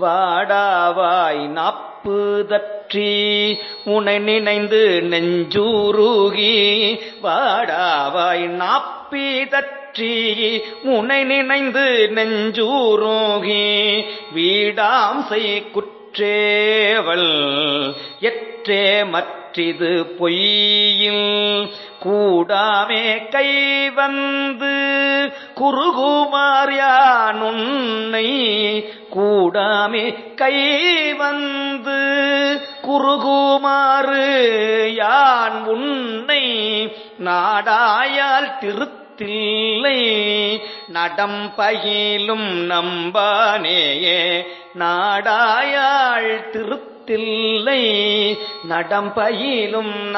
வாடாவாய் nap தற்றி உனை நினைந்து நெஞ்சூருகி வாடாவாய் nappy தற்றி உனை நினைந்து நெஞ்சூருகி வீடாம் செய் குற்றேவல் எற்றே மற்றிது பொய்யில். கூடாமே கை வந்து குறுகுமார் யான் கூடாமே கை வந்து குறுகுமாறு யான் உன்னை நாடாயால் திருத்தில்லை. நடம் பயிலும் நம்பானேயே நாடாயாள் திருத்தில்லை. நடம் பயிலும்